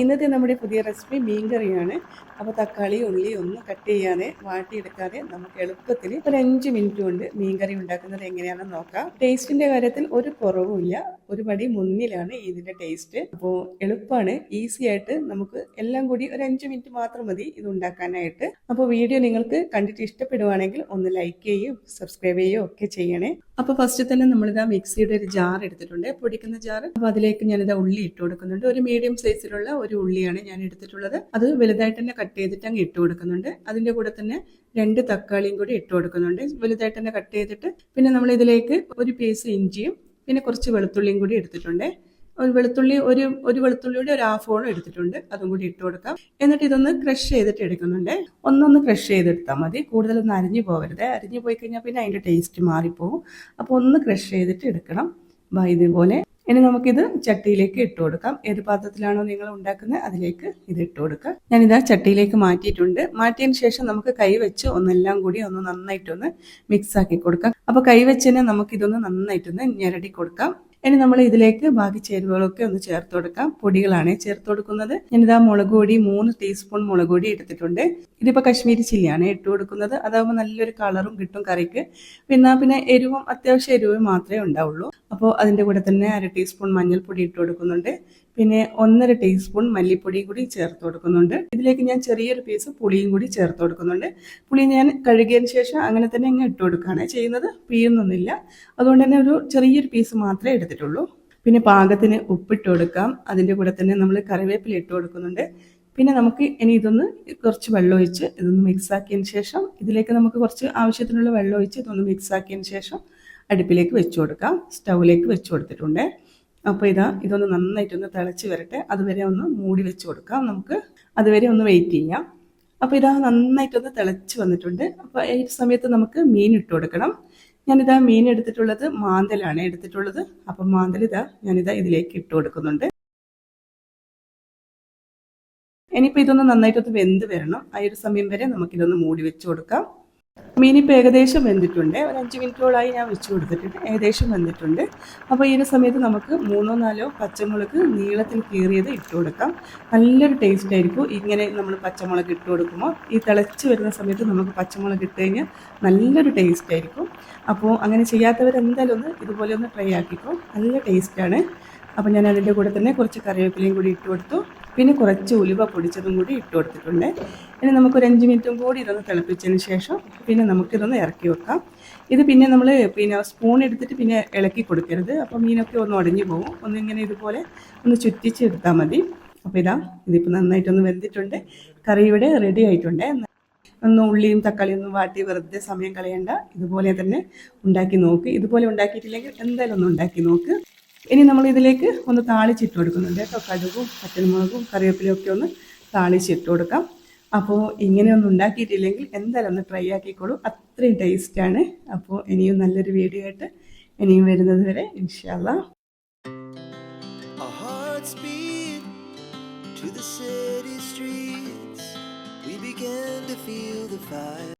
ഇന്നത്തെ നമ്മുടെ പുതിയ റെസിപ്പി മീൻ കറിയാണ് അപ്പോൾ തക്കാളി ഉള്ളി ഒന്നും കട്ട് ചെയ്യാതെ വാട്ടിയെടുക്കാതെ നമുക്ക് എളുപ്പത്തിൽ ഒരു അഞ്ച് മിനിറ്റ് കൊണ്ട് മീൻകറി ഉണ്ടാക്കുന്നത് എങ്ങനെയാണെന്ന് നോക്കാം. ടേസ്റ്റിന്റെ കാര്യത്തിൽ ഒരു കുറവുമില്ല ഒരു പടി മുന്നിലാണ് ഇതിന്റെ ടേസ്റ്റ്. അപ്പോൾ എളുപ്പമാണ് ഈസി ആയിട്ട് നമുക്ക് എല്ലാം കൂടി ഒരു അഞ്ച് മിനിറ്റ് മാത്രം മതി ഇത് ഉണ്ടാക്കാനായിട്ട്. അപ്പോൾ വീഡിയോ നിങ്ങൾക്ക് കണ്ടിട്ട് ഇഷ്ടപ്പെടുവാണെങ്കിൽ ഒന്ന് ലൈക്ക് ചെയ്യുകയും സബ്സ്ക്രൈബ് ചെയ്യുകയോ ഒക്കെ ചെയ്യണേ. അപ്പോൾ ഫസ്റ്റ് തന്നെ നമ്മളിതാ മിക്സിയുടെ ഒരു ജാർ എടുത്തിട്ടുണ്ട്. പൊടിക്കുന്ന ജാർ അപ്പോൾ അതിലേക്ക് ഞാനിതാ ഉള്ളി ഇട്ട് കൊടുക്കുന്നുണ്ട്. ഒരു മീഡിയം സൈസിലുള്ള ഒരു ഉള്ളിയാണ് ഞാൻ എടുത്തിട്ടുള്ളത്. അത് വലുതായിട്ട് തന്നെ കട്ട് ചെയ്തിട്ട് അങ്ങ് ഇട്ട് കൊടുക്കുന്നുണ്ട്. അതിന്റെ കൂടെ തന്നെ രണ്ട് തക്കാളിയും കൂടി ഇട്ട് കൊടുക്കുന്നുണ്ട്. വലുതായിട്ട് തന്നെ കട്ട് ചെയ്തിട്ട് പിന്നെ നമ്മൾ ഇതിലേക്ക് ഒരു പീസ് ഇഞ്ചിയും പിന്നെ കുറച്ച് വെളുത്തുള്ളിയും കൂടി എടുത്തിട്ടുണ്ട്. ഒരു വെളുത്തുള്ളി ഒരു ഒരു വെളുത്തുള്ളിയുടെ ഒരു ഹാഫ് ഓളം എടുത്തിട്ടുണ്ട്. അതും കൂടി ഇട്ട് കൊടുക്കാം. എന്നിട്ട് ഇതൊന്ന് ക്രഷ് ചെയ്തിട്ട് എടുക്കുന്നുണ്ട്. ഒന്നൊന്ന് ക്രഷ് ചെയ്തെടുത്താൽ മതി. കൂടുതലൊന്നും അരിഞ്ഞു പോകരുത്. അരിഞ്ഞു പോയി കഴിഞ്ഞാൽ പിന്നെ അതിന്റെ ടേസ്റ്റ് മാറിപ്പോകും അപ്പോൾ ഒന്ന് ക്രഷ് ചെയ്തിട്ട് എടുക്കണം. ഇതുപോലെ. ഇനി നമുക്കിത് ചട്ടിയിലേക്ക് ഇട്ട് കൊടുക്കാം. ഏത് പാത്രത്തിലാണോ നിങ്ങൾ ഉണ്ടാക്കുന്നത് അതിലേക്ക് ഇത് ഇട്ട് കൊടുക്കാം ഞാനിതാ ചട്ടിയിലേക്ക് മാറ്റിയിട്ടുണ്ട്. മാറ്റിയതിന് ശേഷം നമുക്ക് കൈ വെച്ച് ഒന്നെല്ലാം കൂടി ഒന്ന് നന്നായിട്ടൊന്ന് മിക്സ് ആക്കി കൊടുക്കാം. അപ്പോൾ കൈ വെച്ച് തന്നെ നമുക്കിതൊന്ന് നന്നായിട്ടൊന്ന് ഞെരടി കൊടുക്കാം. ഇനി നമ്മൾ ഇതിലേക്ക് ബാക്കി ചേരുവകളൊക്കെ ഒന്ന് ചേർത്ത് കൊടുക്കാം. പൊടികളാണ് ചേർത്ത് കൊടുക്കുന്നത്. ഞാനിതാ മുളക് പൊടി മൂന്ന് ടീസ്പൂൺ മുളക് പൊടി എടുത്തിട്ടുണ്ട്. ഇതിപ്പോൾ കശ്മീരി ചില്ലിയാണ് ഇട്ട് കൊടുക്കുന്നത്. അതാകുമ്പോൾ നല്ലൊരു കളറും കിട്ടും കറിക്ക്. പിന്നെ പിന്നെ എരിവും അത്യാവശ്യം എരിവ് മാത്രമേ ഉണ്ടാവുള്ളൂ. അപ്പോൾ അതിന്റെ കൂടെ തന്നെ അര ടീസ്പൂൺ മഞ്ഞൾപ്പൊടി ഇട്ട് കൊടുക്കുന്നുണ്ട്. പിന്നെ ഒന്നര ടീസ്പൂൺ മല്ലിപ്പൊടി കൂടി ചേർത്ത് കൊടുക്കുന്നുണ്ട്. ഇതിലേക്ക് ഞാൻ ചെറിയൊരു പീസ് പുളിയും കൂടി ചേർത്ത് കൊടുക്കുന്നുണ്ട്. പുളി ഞാൻ കഴുകിയതിന് ശേഷം അങ്ങനെ തന്നെ ഇങ്ങനെ ഇട്ട് കൊടുക്കുകയാണ്. ചെയ്യുന്നത് പീയുന്നൊന്നുമില്ല അതുകൊണ്ട് തന്നെ ഒരു ചെറിയൊരു പീസ് മാത്രമേ എടുത്തിട്ടുള്ളൂ. പിന്നെ പാകത്തിന് ഉപ്പിട്ട് കൊടുക്കാം. അതിന്റെ കൂടെ തന്നെ നമ്മൾ കറിവേപ്പില ഇട്ട് കൊടുക്കുന്നുണ്ട്. പിന്നെ നമുക്ക് ഇനി ഇതൊന്ന് കുറച്ച് വെള്ളം ഒഴിച്ച് ഇതൊന്ന് മിക്സ് ആക്കിയതിന് ശേഷം ഇതിലേക്ക് നമുക്ക് കുറച്ച് ആവശ്യത്തിനുള്ള വെള്ളം ഒഴിച്ച് ഇതൊന്ന് മിക്സ് ആക്കിയതിന് ശേഷം അടുപ്പിലേക്ക് വെച്ച് കൊടുക്കാം. സ്റ്റൗവിലേക്ക് വെച്ച് കൊടുത്തിട്ടുണ്ട്. അപ്പോൾ ഇതാ ഇതൊന്ന് നന്നായിട്ടൊന്ന് തിളച്ച് വരട്ടെ. അതുവരെ ഒന്ന് മൂടി വെച്ച് കൊടുക്കാം. നമുക്ക് അതുവരെ ഒന്ന് വെയിറ്റ് ചെയ്യാം. അപ്പോൾ ഇതാ നന്നായിട്ടൊന്ന് തിളച്ച് വന്നിട്ടുണ്ട്. അപ്പോൾ ഈ സമയത്ത് നമുക്ക് മീൻ ഇട്ട് കൊടുക്കണം. ഞാനിതാ മീൻ എടുത്തിട്ടുള്ളത് മാന്തലാണ് എടുത്തിട്ടുള്ളത്. അപ്പം മാന്തൽ ഇതാ ഞാനിതാ ഇതിലേക്ക് ഇട്ട് കൊടുക്കുന്നുണ്ട്. ഇനിയിപ്പോൾ ഇതൊന്ന് നന്നായിട്ടൊന്ന് വെന്ത് വരണം. ആ ഒരു സമയം വരെ നമുക്കിതൊന്ന് മൂടി വെച്ച് കൊടുക്കാം. മീനിപ്പോൾ ഏകദേശം വെന്തിട്ടുണ്ട്. ഒരു അഞ്ച് മിനിറ്റോളായി ഞാൻ വെച്ച് കൊടുത്തിട്ടുണ്ട്. ഏകദേശം വെന്തിട്ടുണ്ട്. അപ്പോൾ ഈ സമയത്ത് നമുക്ക് മൂന്നോ നാലോ പച്ചമുളക് നീളത്തിൽ കീറിയത് ഇട്ട് കൊടുക്കാം. നല്ലൊരു ടേസ്റ്റ് ആയിരിക്കും. ഇങ്ങനെ നമ്മൾ പച്ചമുളക് ഇട്ട് കൊടുക്കുമ്പോൾ ഈ തിളച്ച് വരുന്ന സമയത്ത് നമുക്ക് പച്ചമുളക് ഇട്ട് കഴിഞ്ഞാൽ നല്ലൊരു ടേസ്റ്റ് ആയിരിക്കും. അപ്പോൾ അങ്ങനെ ചെയ്യാത്തവരെന്തായാലും ഒന്ന് ഇതുപോലെ ഒന്ന് ട്രൈ ആക്കിക്കോ. നല്ല ടേസ്റ്റാണ് അപ്പോൾ ഞാൻ അതിന്റെ കൂടെ തന്നെ കുറച്ച് കറിവേപ്പിലയും കൂടി ഇട്ട് കൊടുത്തു. പിന്നെ കുറച്ച് ഉലുവ പൊടിച്ചതും കൂടി ഇട്ട് കൊടുത്തിട്ടുണ്ട്. ഇനി നമുക്കൊരു അഞ്ച് മിനിറ്റും കൂടി ഇതൊന്ന് തിളപ്പിച്ചതിന് ശേഷം പിന്നെ നമുക്കിതൊന്ന് ഇറക്കി വെക്കാം. ഇത് പിന്നെ നമ്മൾ പിന്നെ സ്പൂൺ എടുത്തിട്ട് പിന്നെ ഇളക്കി കൊടുക്കരുത്. അപ്പോൾ മീനൊക്കെ ഒന്ന് ഉടഞ്ഞു പോകും. ഒന്നിങ്ങനെ ഇതുപോലെ ഒന്ന് ചുറ്റിച്ച് എടുത്താൽ മതി. അപ്പോൾ ഇതാ ഇതിപ്പോൾ നന്നായിട്ടൊന്ന് വെന്തിട്ടുണ്ട്. കറി ഇവിടെ റെഡി ആയിട്ടുണ്ട്. ഒന്ന് ഉള്ളിയും തക്കാളിയും ഒന്നും വാട്ടി വെറുതെ സമയം കളയണ്ട. ഇതുപോലെ തന്നെ ഉണ്ടാക്കി നോക്ക്. ഇതുപോലെ ഉണ്ടാക്കിയിട്ടില്ലെങ്കിൽ എന്തായാലും ഒന്ന് ഉണ്ടാക്കി നോക്ക്. ഇനി നമ്മൾ ഇതിലേക്ക് ഒന്ന് താളിച്ചിട്ട് കൊടുക്കുന്നുണ്ട്. കേട്ടോ കടുകും പച്ചമുളകും കറിവേപ്പിലയും ഒക്കെ ഒന്ന് താളിച്ചിട്ട് കൊടുക്കാം. അപ്പോൾ ഇങ്ങനെയൊന്നും ഉണ്ടാക്കിയിട്ടില്ലെങ്കിൽ എന്തായാലും ഒന്ന് ട്രൈ ആക്കിക്കോളൂ. അത്രയും ടേസ്റ്റാണ് അപ്പോൾ ഇനിയും നല്ലൊരു വീഡിയോ ആയിട്ട് ഇനിയും വരുന്നത് വരെ ഇൻഷാല്ല.